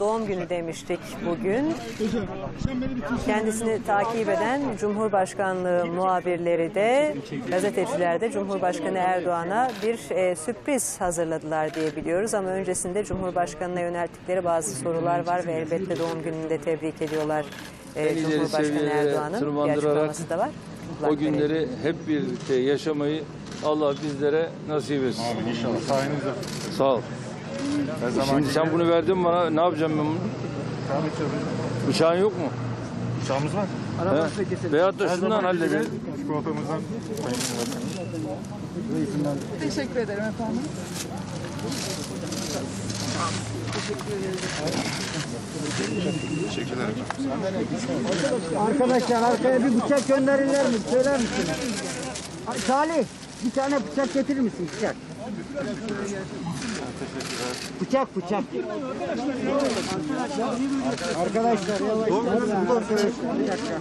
Doğum günü demiştik bugün. Kendisini takip eden Cumhurbaşkanlığı muhabirleri de gazeteciler de Cumhurbaşkanı Erdoğan'a bir e, sürpriz hazırladılar diye biliyoruz. Ama öncesinde Cumhurbaşkanı'na yönelttikleri bazı sorular var ve elbette doğum gününde tebrik ediyorlar e, Cumhurbaşkanı Erdoğan'ın bir açıklaması da var. O günleri hep birlikte yaşamayı Allah bizlere nasip etsin. Amin inşallah. Sayenizde. Sağ ol. Şimdi sen bunu verdin bana ne yapacağım ben bunu? Bıçağın yok mu? Uçağımız var. He? Veyahut da şundan halledelim. Çikolatamızdan. Teşekkür ederim efendim. Teşekkürler efendim. Arkadaşlar arkaya bir bıçak gönderirler mi? Söyler misiniz? Salih bir tane bıçak getirir misin bıçak? Bıçak bıçak. Arkadaşlar yavaş.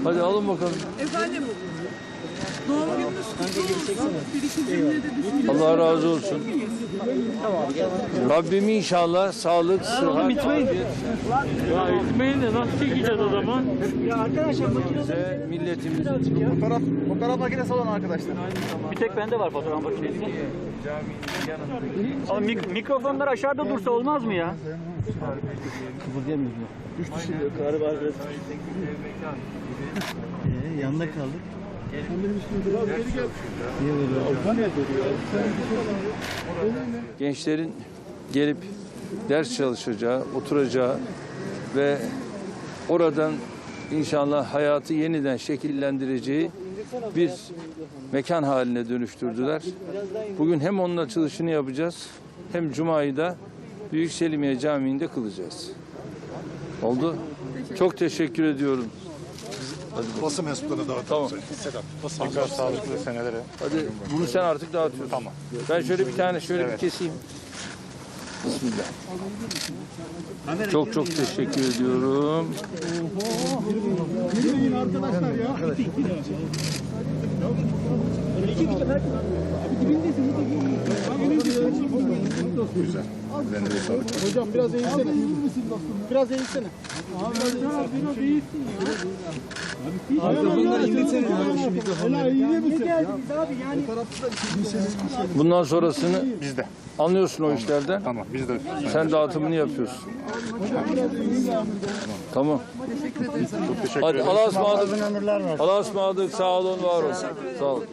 Hadi alın bakalım. Efendim, doğum gününüz kutlu olsun. Bir iki cümle de düşünün. Allah razı olsun. Rabbim inşallah sağlık, sıhhat, afiyet Ya gitmeyin de nasıl çekeceğiz o zaman? bize, milletimiz Fotoğraf, fotoğraf makinesi olan arkadaşlar. Bir tek bende var fotoğraf makinesi. Ama mik- mikrofonlar aşağıda dursa olmaz mı ya? yanında kaldık. Gençlerin gelip ders çalışacağı, oturacağı ve oradan inşallah hayatı yeniden şekillendireceği bir mekan haline dönüştürdüler. Bugün hem onun açılışını yapacağız hem Cuma'yı da Büyük Selimiye Camii'nde kılacağız. Oldu. Çok teşekkür ediyorum. Basın mensuplarına dağıtalım. Tamam. Selam. Tekrar sağlıklı senelere. Hadi bunu sen artık dağıtıyorsun. Tamam. Ben şöyle bir tane şöyle bir keseyim. Bismillah. Çok çok teşekkür ediyorum. Ellerine sağlık. Hocam biraz eğilsene. Biraz eğilsene. Mikrofonları indirsene. Hala eğiliyor musun? Ne geldiniz abi yani? Bundan sonrasını Bizde. anlıyorsun o işlerden. Tamam bizde. Sen dağıtımını yapıyorsun. Tamam. Çok teşekkür Hadi ederim. Allah'a ısmarladık. Allah'a ısmarladık. Sağ olun, var olun. Sağ olun.